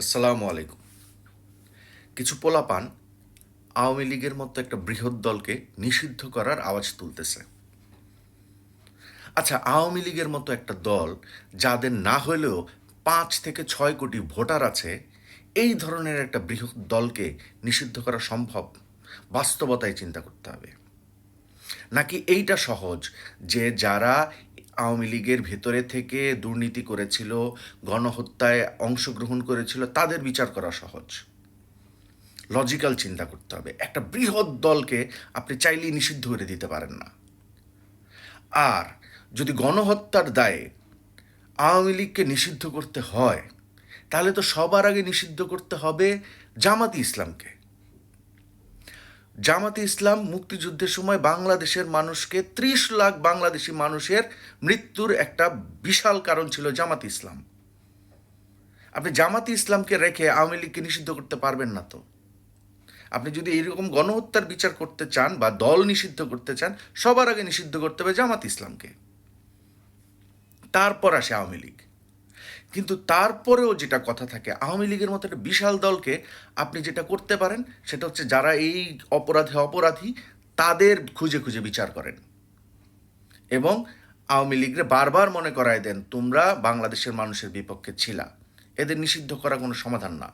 আসসালামু আলাইকুম। কিছু পোলাপান আওয়ামী লীগের মতো একটা বৃহৎ দলকে নিষিদ্ধ করার আওয়াজ তুলতেছে। আচ্ছা আওয়ামী লীগের মতো একটা দল যাদের না হলেও পাঁচ থেকে ছয় কোটি ভোটার আছে, এই ধরনের একটা বৃহৎ দলকে নিষিদ্ধ করা সম্ভব? বাস্তবতায় চিন্তা করতে হবে। নাকি এইটা সহজ যে যারা আওয়ামী লীগের ভেতরে থেকে দুর্নীতি করেছিল, গণহত্যায় অংশগ্রহণ করেছিল, তাদের বিচার করা সহজ। লজিক্যাল চিন্তা করতে হবে। একটা বৃহৎ দলকে আপনি চাইলেই নিষিদ্ধ করে দিতে পারেন না। আর যদি গণহত্যার দায়ে আওয়ামী লীগকে নিষিদ্ধ করতে হয়, তাহলে তো সবার আগে নিষিদ্ধ করতে হবে জামাতি ইসলামকে। জামাতে ইসলাম মুক্তিযুদ্ধের সময় বাংলাদেশের মানুষকে ত্রিশ লাখ বাংলাদেশি মানুষের মৃত্যুর একটা বিশাল কারণ ছিল জামাত ইসলাম। আপনি জামাতি ইসলামকে রেখে আওয়ামী লীগকে নিষিদ্ধ করতে পারবেন না তো। আপনি যদি এইরকম গণহত্যার বিচার করতে চান বা দল নিষিদ্ধ করতে চান, সবার আগে নিষিদ্ধ করতে হবে জামাত ইসলামকে। তারপর আসে আওয়ামী লীগ। কিন্তু তারপরেও যেটা কথা থাকে, আওয়ামী লীগের মতো একটা বিশাল দলকে আপনি যেটা করতে পারেন, সেটা হচ্ছে যারা এই অপরাধে অপরাধী, তাদের খুঁজে খুঁজে বিচার করেন। এবং আওয়ামী লীগরে বারবার মনে করায় দেন, তোমরা বাংলাদেশের মানুষের বিপক্ষে ছিলা। এদের নিষিদ্ধ করা কোনো সমাধান না।